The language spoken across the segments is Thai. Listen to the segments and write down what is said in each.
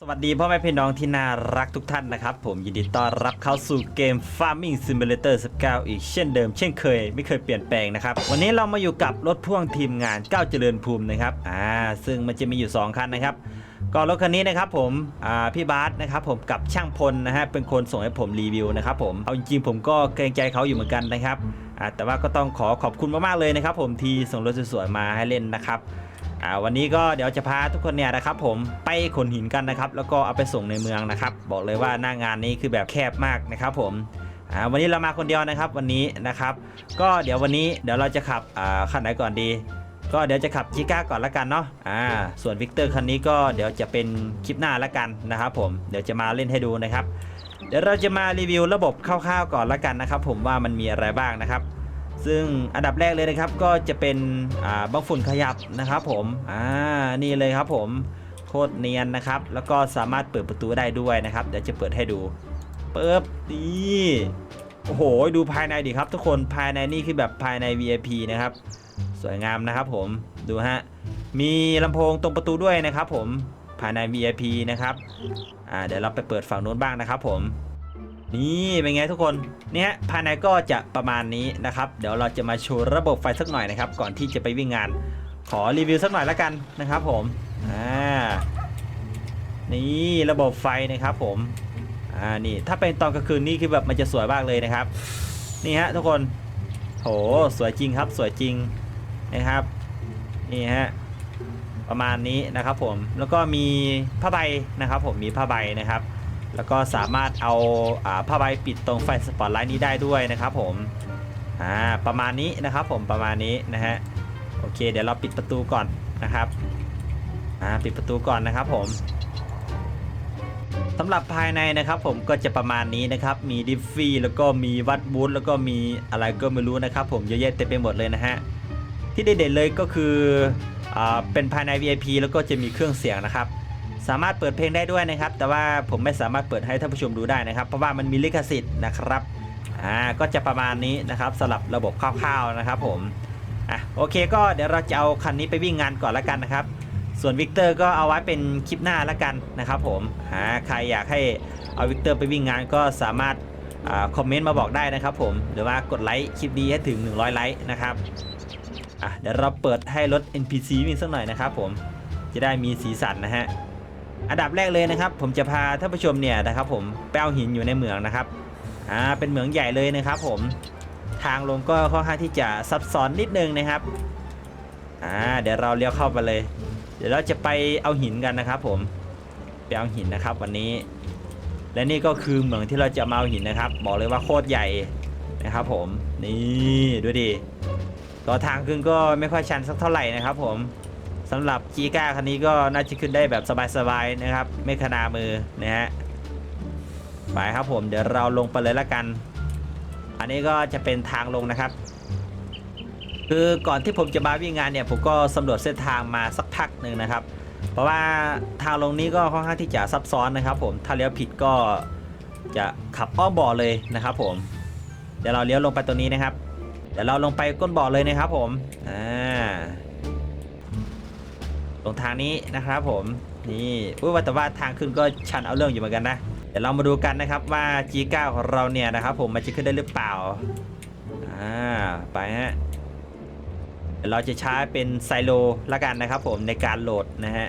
สวัสดีพ่อแม่พี่น้องที่น่ารักทุกท่านนะครับผมยินดีต้อนรับเข้าสู่เกม Farming Simulator 19 อีกเช่นเดิมเช่นเคยไม่เคยเปลี่ยนแปลงนะครับวันนี้เรามาอยู่กับรถพ่วงทีมงานก้าวเจริญภูมินะครับอ่าซึ่งมันจะมีอยู่ 2 คันนะครับก็รถคันนี้นะครับผมอ่าพี่บาสนะครับผมกับช่างพลนะฮะเป็นคนส่งให้ผมรีวิวนะครับผมเอาจริงๆผมก็เกรงใจเขาอยู่เหมือนกันนะครับอ่าแต่ว่าก็ต้องขอขอบคุณมากๆเลยนะครับผมที่ส่งรถสวยๆมาให้เล่นนะครับ อ่าวันนี้ก็เดี๋ยวจะพาทุกคนเนี่ยนะครับผมไปขนหินกันนะครับ แล้วก็เอาไปส่งในเมืองนะครับ บอกเลยว่าหน้างานนี้คือแบบแคบมากนะครับผมอ่าวันนี้เรามาคนเดียวนะครับวันนี้นะครับ ก็เดี๋ยววันนี้เดี๋ยวเราจะขับอ่าคันไหนก่อนดี ก็เดี๋ยวจะขับจิก้าก่อนละกันเนาะอ่าส่วนวิกเตอร์คันนี้ก็เดี๋ยวจะเป็นคลิปหน้าละกันนะครับผมเดี๋ยวจะมาเล่นให้ดูนะครับ เดี๋ยวเราจะมารีวิวระบบคร่าวๆก่อนละกันนะครับ ผมว่ามันมีอะไรบ้างนะครับ ซึ่งอันดับแรกเลยนะครับก็จะเป็นบังฝุ่นขยับนะครับผมอ่านี่เลยครับผมโคตรเนียนนะครับ แล้วก็สามารถเปิดประตูได้ด้วยนะครับเดี๋ยวจะเปิดให้ดูเปิบนี่โอ้โหดูภายในดิครับ ทุกคนภายในนี่คือแบบภายใน VIP นะครับ สวยงามนะครับผมดูฮะมีลำโพงตรงประตูด้วยนะครับ ผมภายใน VIP นะครับอ่าเดี๋ยวเราไปเปิดฝั่งนู้นบ้างนะครับผม นี่เป็นไงทุกคนเนี่ยภายในก็จะประมาณนี้นะครับ เดี๋ยวเราจะมาโชว์ระบบไฟสักหน่อยนะครับ ก่อนที่จะไปวิ่งงาน ขอรีวิวสักหน่อยแล้วกันนะครับผมอ่านี่ระบบไฟนะครับผมอ่านี่ถ้าเป็นตอนกลางคืนนี่คือแบบมันจะสวยมากเลยนะครับนี่ฮะทุกคนโหสวยจริงครับสวยจริงนะครับนี่ฮะประมาณนี้นะครับผมแล้วก็มีผ้าใบนะครับผมมีผ้าใบนะครับ แล้วก็สามารถเอาผ้าใบปิดตรงไฟสปอตไลท์นี้ได้ด้วยนะครับผมอ่าประมาณนี้นะครับผมประมาณนี้นะฮะโอเค เดี๋ยวเราปิดประตูก่อนนะครับอ่าปิดประตูก่อนนะครับผมสำหรับภายในนะครับผมก็จะประมาณนี้นะครับ มีดิฟฟี่แล้วก็มีวัดบูธแล้วก็มีอะไรก็ไม่รู้นะครับ ผมเยอะแยะเต็มไปหมดเลยนะฮะที่เด่นๆเลยก็คืออ่าเป็นภายใน VIP แล้วก็จะมีเครื่องเสียงนะครับ สามารถเปิดเพลงได้ด้วยนะครับ แต่ว่าผมไม่สามารถเปิดให้ท่านผู้ชมดูได้นะครับ เพราะว่ามันมีลิขสิทธิ์นะครับอ่าก็จะประมาณนี้นะครับสำหรับระบบคร่าวๆนะครับผมอะโอเคก็เดี๋ยวเราจะเอาคันนี้ไปวิ่งงานก่อนละกันนะครับ ส่วนวิกเตอร์ก็เอาไว้เป็นคลิปหน้าละกันนะครับผมหาใครอยากให้เอาวิกเตอร์ไปวิ่งงานก็สามารถอาคอมเมนต์มาบอกได้นะครับผมหรือว่ากดไลค์คลิปนี้ให้ถึง 100 ไลค์นะครับอะเดี๋ยวเราเปิดให้รถ NPC วิ่งสักหน่อยนะครับผมจะได้มีสีสันนะฮะ อันดับแรกเลยนะครับ ผมจะพาท่านผู้ชมเนี่ยนะครับ ผมไปเอาหินอยู่ในเหมืองนะครับอ่าเป็นเหมืองใหญ่เลยนะครับ ผมทางลงก็ค่อนข้างที่จะซับซ้อนนิดนึงนะครับอ่าเดี๋ยวเราเลี้ยวเข้าไปเลย เดี๋ยวเราจะไปเอาหินกันนะครับ ผมไปเอาหินนะครับวันนี้ และนี่ก็คือเหมืองที่เราจะมาเอาหินนะครับ บอกเลยว่าโคตรใหญ่นะครับ ผมนี่ดูดิก็ทางขึ้นก็ไม่ค่อยชันสักเท่าไหร่นะครับ ผม สำหรับจีก้าคันนี้ก็น่าจะขึ้นได้แบบสบายๆนะครับ ไม่ขนามือนะฮะไปครับผมเดี๋ยวเราลงไปเลยละกัน อันนี้ก็จะเป็นทางลงนะครับ คือก่อนที่ผมจะมาวิ่งงานเนี่ยผมก็สำรวจเส้นทางมาสักพักหนึ่งนะครับ เพราะว่าทางลงนี้ก็ค่อนข้างที่จะซับซ้อนนะครับ ผมถ้าเลี้ยวผิดก็จะขับอ้อมบ่อเลยนะครับผมเดี๋ยวเราเลี้ยวลงไปตรงนี้นะครับเดี๋ยวเราลงไปก้นบ่อเลยนะครับผมอ่า ตรงทางนี้นะครับผมนี่อุ้ยว่าแต่ว่าทางขึ้นก็ชันเอาเรื่องอยู่เหมือนกันนะเดี๋ยวเรามาดูกันนะครับว่า G9 ของเราเนี่ยนะครับผมมันจะขึ้นได้หรือเปล่าอ่าไปฮะเดี๋ยวเราจะใช้เป็นไซโลละกันนะครับผมในการโหลดนะฮะ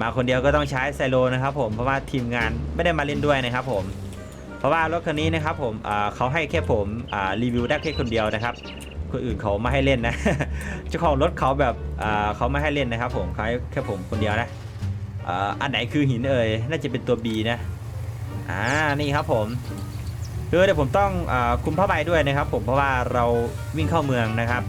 มาคนเดียวก็ต้องใช้ไซโลนะครับผมเพราะว่าทีมงานไม่ได้มาเล่นด้วยนะครับผมเพราะว่ารถคันนี้นะครับผมเขาให้แค่ผมรีวิวได้แค่คนเดียวนะครับคนอื่นเขาไม่ให้เล่นนะ เจ้าของรถเขาแบบเขาไม่ให้เล่นนะครับ ผมเขาให้แค่ผมคนเดียวนะอันไหนคือหินเอ่ยน่าจะเป็นตัว B นะอ่านี่ครับผมคือเดี๋ยวผมต้องอคุมผ้าใบด้วยนะครับ ผมเพราะว่าเราวิ่งเข้าเมืองนะครับ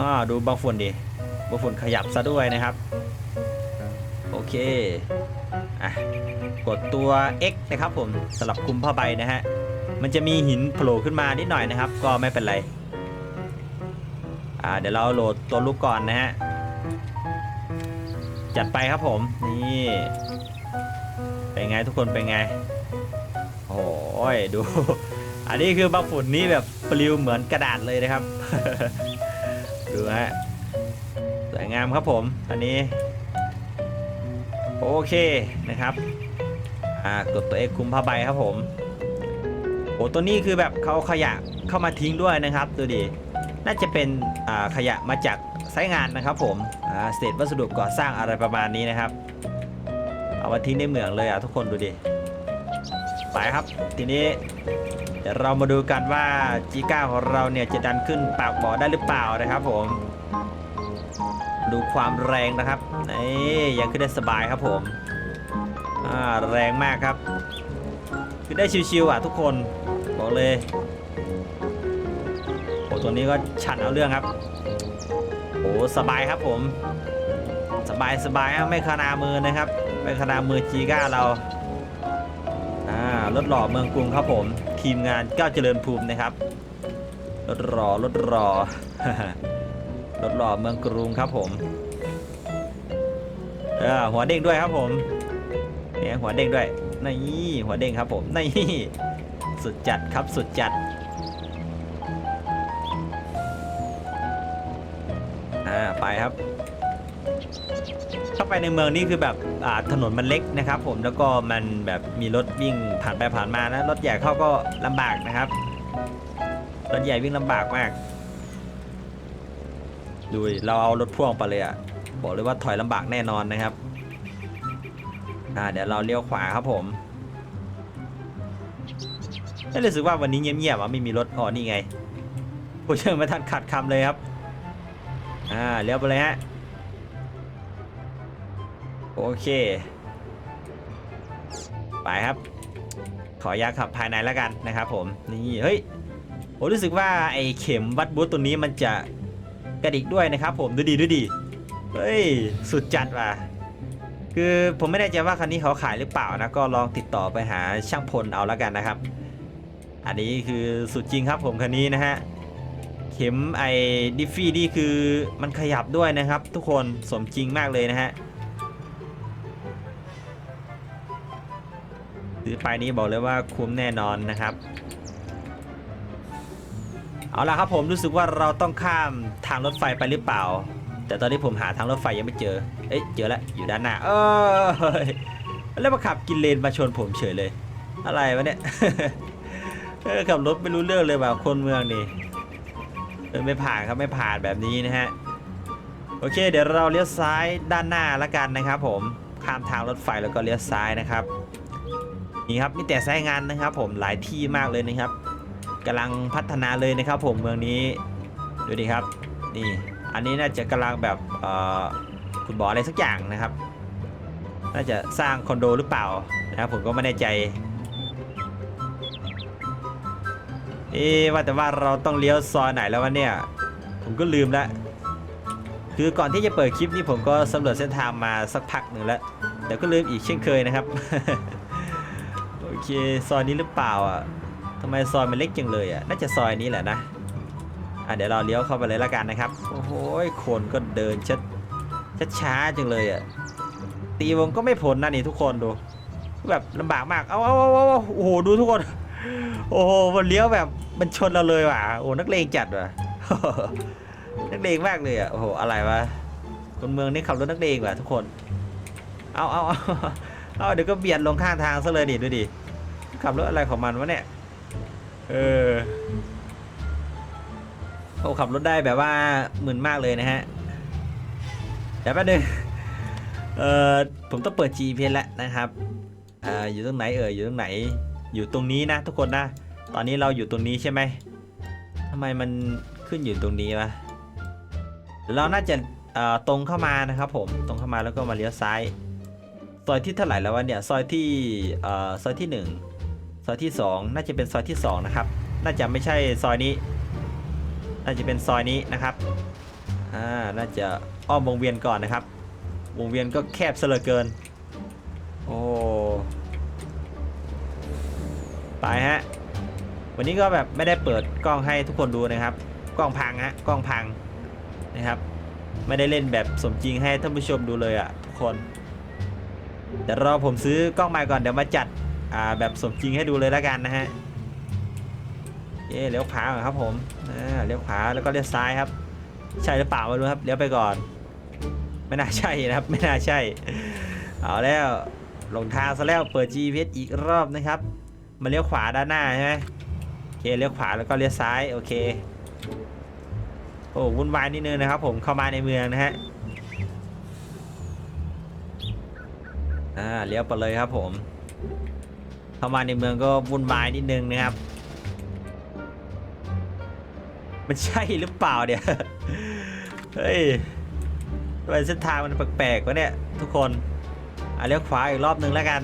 อ่าดูบางฝุ่นดิบางฝุ่นขยับซะด้วยนะครับ โอเคอะกดตัว X นะครับผมสำหรับคุมผ้าใบนะฮะมันจะมีหินโผล่ขึ้นมานิดหน่อยนะครับ ก็ไม่เป็นไร เดี๋ยวเราโหลดตัวลูกก่อนนะฮะ จัดไปครับผม นี่ เป็นไงทุกคนเป็นไง โอ้ยดู อันนี้คือบางฝุ่นนี่แบบปลิวเหมือนกระดาษเลยนะครับ ดูฮะ สวยงามครับผม อันนี้ โอเคนะครับ อ่ากดตัวเอกคุมผ้าใบครับผม โอ้ตัวนี้คือแบบเขาเอาขยะเข้ามาทิ้งด้วยนะครับ ดูดิ น่าจะเป็นขยะมาจากไซต์งานนะครับผมเศษวัสดุก่อสร้างอะไรประมาณนี้นะครับ เอามาทิ้งในเหมืองเลยอะทุกคนดูดิไปครับ ทีนี้เดี๋ยวเรามาดูกันว่า G9 ของเราเนี่ยจะดันขึ้นปากบ่อได้หรือเปล่านะครับผม ดูความแรงนะครับนี่ยังขึ้นได้สบายครับผมแรงมากครับขึ้นได้ชิวๆอะทุกคนบอกเลย ตัวนี้ก็ชันเอาเรื่องครับโอ้สบายครับผม สบายสบายไม่ขนามือนะครับ ไม่ขนามือ G9 เราอ่ารถหล่อเมืองกรุงครับผม ทีมงานก้าวเจริญภูมินะครับรถหล่อรถหล่อรถหล่อเมืองกรุงครับผมเออหัวเด้งด้วยครับผมเนี่ยหัวเด้งด้วยนี่หัวเด้งครับผมนี่สุดจัดครับสุดจัด ไปครับ เข้าไปในเมืองนี่คือแบบอ่าถนนมันเล็กนะครับ ผมแล้วก็มันแบบมีรถวิ่งผ่านไปผ่านมานะรถใหญ่เข้าก็ลำบากนะครับรถใหญ่วิ่งลำบากมากดูดิเราเอารถพ่วงไปเลยอะบอกเลยว่าถอยลำบากแน่นอนนะครับอ่าเดี๋ยวเราเลี้ยวขวาครับผมได้รู้สึกว่าวันนี้เงียบๆอะไม่มีรถอ๋อนี่ไงผู้เชิญม่ทันขัดคำเลยครับ อ่าเลี้ยวไปเลยฮะ โอเค ไปครับ ขออนุญาขับภายในแล้วกันนะครับผม นี่ เฮ้ยผมรู้สึกว่าไอ้เข็มวัดบูธตัวนี้มันจะกระดิกด้วยนะครับผม ดูดีดูดี เฮ้ย สุดจัดว่ะ คือผมไม่แน่ใจว่าคันนี้เขาขายหรือเปล่านะ ก็ลองติดต่อไปหาช่างพลเอาแล้วกันนะครับ อันนี้คือสุดจริงครับผมคันนี้นะฮะ ข็มไอ้ดิฟฟี่นี่คือมันขยับด้วยนะครับ ทุกคนสมจริงมากเลยนะฮะซื้อไปนี้บอกเลยว่าคุ้มแน่นอนนะครับ เอาล่ะครับผมรู้สึกว่าเราต้องข้ามทางรถไฟไปหรือเปล่า แต่ตอนนี้ผมหาทางรถไฟยังไม่เจอ เอ้ยเจอแล้วอยู่ด้านหน้า เอยแล้วมาขับกินเลนมาชนผมเฉยเลย อะไรวะเนี่ยเออขับรถไม่รู้เรื่องเลยว่าคนเมืองนี่ เออไม่ผ่านครับไม่ผ่านแบบนี้นะฮะโอเค เดี๋ยวเราเลี้ยวซ้ายด้านหน้าละกันนะครับ ผมข้ามทางรถไฟแล้วก็เลี้ยวซ้ายนะครับนี่ครับมีแต่สายงานนะครับ ผมหลายที่มากเลยนะครับกำลังพัฒนาเลยนะครับ ผมเมืองนี้ดูดิครับนี่อันนี้น่าจะกำลังแบบคุณบอกอะไรสักอย่างนะครับ น่าจะสร้างคอนโดหรือเปล่านะครับผมก็ไม่แน่ใจ เอ๊ว่าแต่ว่าเราต้องเลี้ยวซอยไหนแล้ววะเนี่ย ผมก็ลืมล้วคือก่อนที่จะเปิดคลิปนี้ผมก็สำรวจเส้นทางมาสักพักหนึ่งแล้ว แต่ก็ลืมอีกเช่นเคยนะครับ โอเคซอยนี้หรือเปล่าอะทำไมซอยมันเล็กจังเลยอะ น่าจะซอยนี้แหละนะ อะเดี๋ยวเราเลี้ยวเข้าไปเลยละกันนะครับ โอ้โหคนก็เดินชัดชัดช้าจังเลยอะ ตีวงก็ไม่พ้นนะนี่ทุกคนดู แบบลำบากมาก เอาเอาเอาเอาโอ้โหดูทุกคน โอ้โหมันเลี้ยวแบบมันชนเราเลยว่ะ โอ้นักเลงจัดว่ะ นักเลงมากเลยอะ โอ้โห อะไรวะ คนเมืองนี่ขับรถนักเลงว่ะทุกคน เอาเอาเอาเอาเดี๋ยวก็เบียดลงข้างทางซะเลยดิดูดิ ขับรถอะไรของมันวะเนี่ย เออโอ้ขับรถได้แบบว่าหมึนมากเลยนะฮะเดี๋ยวแป๊บนึงเออผมต้องเปิด GPS แล้วนะครับ อ่า อยู่ตรงไหนเอ่ยอยู่ตรงไหน อยู่ตรงนี้นะทุกคนนะ ตอนนี้เราอยู่ตรงนี้ใช่ไหมทำไมมันขึ้นอยู่ตรงนี้วะเราน่าจะตรงเข้ามานะครับผมตรงเข้ามาแล้วก็มาเลี้ยวซ้ายซอยที่เท่าไหร่แล้ววะเนี่ยซอยที่เอ่อซอยที่หนึ่งซอยที่ 2 น่าจะเป็นซอยที่ 2 นะครับ น่าจะไม่ใช่ซอยนี้ น่าจะเป็นซอยนี้นะครับอ่าน่าจะอ้อมวงเวียนก่อนนะครับ วงเวียนก็แคบซะเหลือเกิน โอ้ ไปฮะ วันนี้ก็แบบไม่ได้เปิดกล้องให้ทุกคนดูนะครับ กล้องพังฮะ กล้องพังนะครับ ไม่ได้เล่นแบบสมจริงให้ท่านผู้ชมดูเลยอะทุกคน เดี๋ยวรอผมซื้อกล้องใหม่ก่อนเดี๋ยวมาจัดอ่าแบบสมจริงให้ดูเลยแล้วกันนะฮะ เอ๊เลี้ยวขวาครับผมอ่าเลี้ยวขวาแล้วก็เลี้ยวซ้ายครับ ใช่หรือเปล่าไม่รู้ครับ เลี้ยวไปก่อน ไม่น่าใช่นะครับ ไม่น่าใช่ เอาแล้วลงทางซะแล้วเปิด GPS อีกรอบนะครับ มาเลี้ยวขวาด้านหน้าใช่ไหมโอเคเลี้ยวขวาแล้วก็เลี้ยวซ้ายโอเคโอ้วุ่นวายนิดนึงนะครับผมเข้ามาในเมืองนะฮะอ่าเลี้ยวไปเลยครับผมเข้ามาในเมืองก็วุ่นวายนิดนึงนะครับ มันใช่หรือเปล่าเนี่ยเฮ้ยทำไมเส้นทางมันแปลกๆวะเนี่ยทุกคนอะเลี้ยวขวาอีกรอบนึงแล้วกัน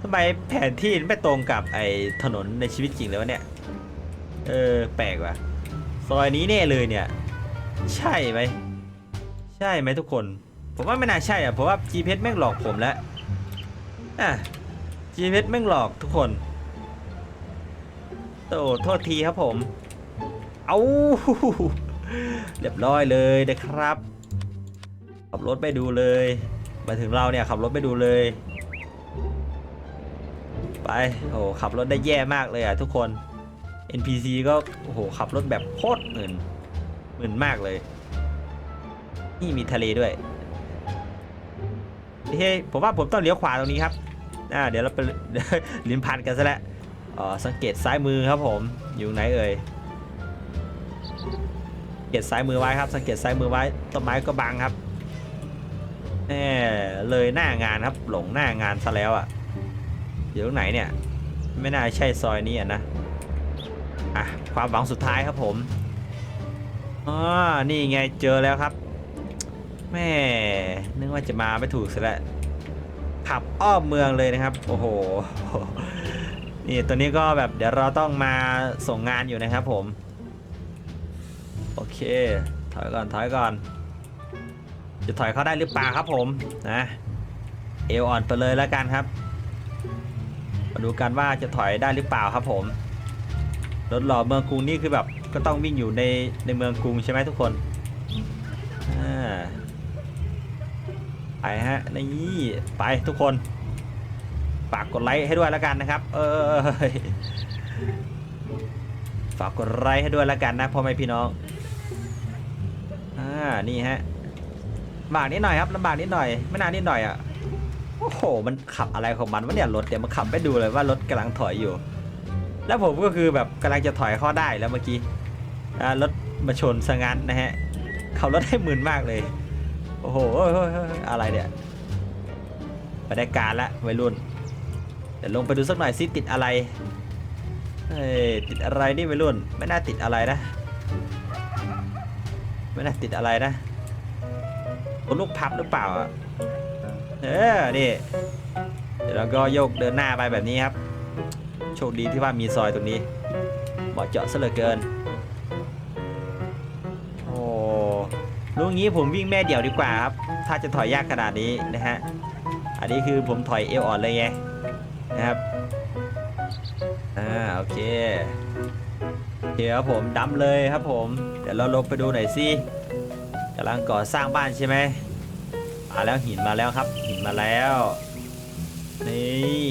ทำไมแผนที่ไม่ตรงกับไอ้ถนนในชีวิตจริงเลยวะเนี่ย เออ แปลกว่ะ ซอยนี้แน่เลยเนี่ย ใช่ไหม ใช่ไหมทุกคน ผมว่าไม่น่าใช่อะ เพราะว่า GPS แม่งหลอกผมแล้ว อะ GPS แม่งหลอกทุกคนโตโทษทีครับผม เอาเรียบร้อยเลยนะครับ ขับรถไปดูเลย มาถึงเราเนี่ยขับรถไปดูเลย ไปโอ้ขับรถได้แย่มากเลยอะทุกคน NPC ก็โอ้โหขับรถแบบโคตรหมื่นหมื่นมากเลย นี่มีทะเลด้วยเฮ้ยผมว่าผมต้องเลี้ยวขวาตรงนี้ครับอ่าเดี๋ยวเราไปลิ้นพันกันซะแล้วอ๋อสังเกตซ้ายมือครับผมอยู่ไหนเอ่ยสังเกตซ้ายมือไว้ครับ สังเกตซ้ายมือไว้ต้นไม้ก็บังครับแหมเลยหน้างานครับหลงหน้างานซะแล้วอะ อยู่ตรงไหนเนี่ย ไม่น่าใช่ซอยนี้อะนะ อะ ความหวังสุดท้ายครับผมอ๋อนี่ไงเจอแล้วครับ แม่นึกว่าจะมาไม่ถูกซะแล้วขับอ้อมเมืองเลยนะครับ โอ้โห นี่ตัวนี้ก็แบบเดี๋ยวเราต้องมาส่งงานอยู่นะครับผม โอเค ถอยก่อน ถอยก่อน จะถอยเข้าได้หรือเปล่าครับผม นะ เอวอ่อนไปเลยแล้วกันครับ มาดูกันว่าจะถอยได้หรือเปล่าครับผม รถหล่อเมืองกรุงนี่คือแบบก็ต้องวิ่งอยู่ในในเมืองกรุงใช่ไหมทุกคนไปฮะนี่ไปทุกคนฝากกดไลค์ให้ด้วยแล้วกันนะครับ เออฝากกดไลค์ให้ด้วยแล้วกันนะพ่อแม่พี่น้องอ่านี่ฮะลำบากนิดหน่อยครับลำบากนิดหน่อย ไม่นานนิดหน่อยอะ โอ้โห มันขับอะไรของมันวะเนี่ยรถเดี๋ยวมันขับไปดูเลยว่ารถกำลังถอยอยู่ แล้วผมก็คือแบบกำลังจะถอยเข้อได้แล้วเมื่อกี้รถมาชนสงันนะฮะขับรถให้มึนมากเลย โอ้โหอะไรเนี่ยไปได้การละวัยรุ่นเดี๋ยวลงไปดูสักหน่อยซิติดอะไรเฮ้ยติดอะไรนี่วัยรุ่น ไม่น่าติดอะไรนะ ไม่น่าติดอะไรนะลูกพับหรือเปล่าอะ เออนี่เดี๋ยวเราก็โยกเดินหน้าไปแบบนี้ครับ โชคดีที่ว่ามีซอยตรงนี้เหมาะเจาะซะเหลือเกิน โอ้ลุงงี้ผมวิ่งแม่เดี่ยวดีกว่าครับ ถ้าจะถอยยากขนาดนี้นะฮะ อันนี้คือผมถอยเอวอ่อนเลยไงนะครับ อ่าโอเคเคครับผมดำเลยครับผม เดี๋ยวเราลงไปดูหน่อยสิกำลังก่อสร้างบ้านใช่ไหมมาแล้วหินมาแล้วครับ มาแล้ว นี่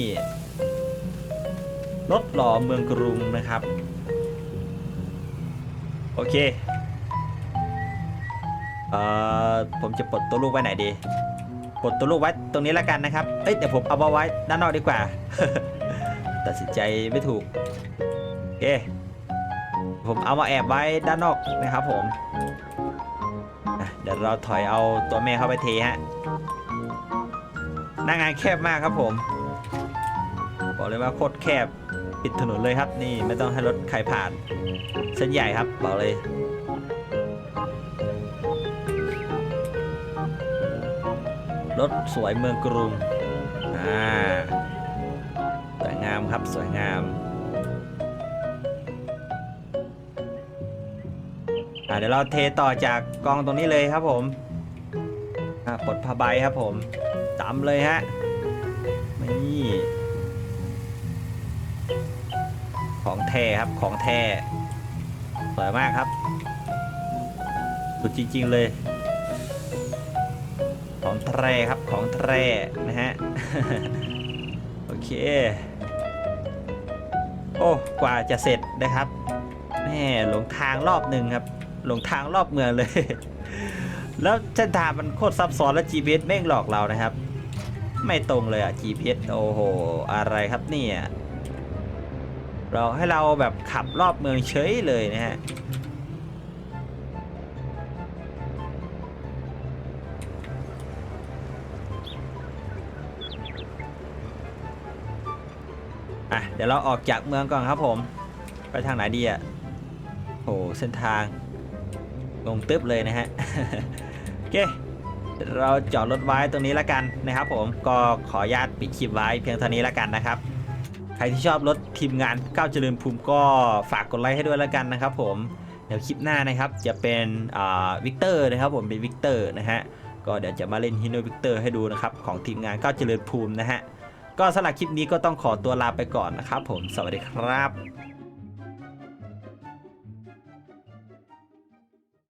รถหล่อเมืองกรุงนะครับ โอเคเอ่อผมจะปลดตัวลูกไว้ไหนดีปลดตัวลูกไว้ตรงนี้แล้วกันนะครับเอ้ยเดี๋ยวผมเอามาไว้ด้านนอกดีกว่า ตัดสินใจไม่ถูกโอเคผมเอามาแอบไว้ด้านนอกนะครับผมเดี๋ยวเราถอยเอาตัวแม่เข้าไปเทฮะ น้างานแคบมากครับผม บอกเลยว่าโคตรแคบปิดถนนเลยครับนี่ไม่ต้องให้รถใครผ่าน เส้นใหญ่ครับบอกเลยรถสวยเมืองกรุง อ่า สวยงามครับสวยงาม อ่าเดี๋ยวเราเทต่อจากกองตรงนี้เลยครับผม อ่าปลดผ้าใบครับผมตำเลยฮะนี่ของแท้ครับของแท้สวยมากครับสุดจริง ๆเลย ของแท้ครับของแท้นะฮะโอเค โอ้กว่าจะเสร็จนะครับแม่หลงทางรอบหนึ่งครับ หลงทางรอบเมืองเลย แล้วเส้นทางมันโคตรซับซ้อนและ GPS แม่งหลอกเรานะครับ ไม่ตรงเลยอะ GPS โอ้โห อะไรครับเนี่ยเราให้เราแบบขับรอบเมืองเฉยเลยนะฮะอะเดี๋ยวเราออกจากเมืองก่อนครับผม ไปทางไหนดีอะโอ้เส้นทาง ลงตึ๊บเลยนะฮะ เค เราจอดรถไว้ตรงนี้แล้วกันนะครับ ผมก็ขออนุญาตปิดคลิปไว้เพียงเท่านี้แล้วกันนะครับ ใครที่ชอบรถทีมงานก้าวเจริญภูมิก็ฝากกดไลค์ให้ด้วยแล้วกันนะครับ ผมเดี๋ยวคลิปหน้านะครับจะเป็นวิกเตอร์นะครับ ผมเป็นวิกเตอร์นะฮะก็เดี๋ยวจะมาเล่นฮิโนวิกเตอร์ให้ดูนะครับของทีมงานก้าวเจริญภูมินะฮะก็สำหรับคลิปนี้ก็ต้องขอตัวลาไปก่อนนะครับ ผมสวัสดีครับ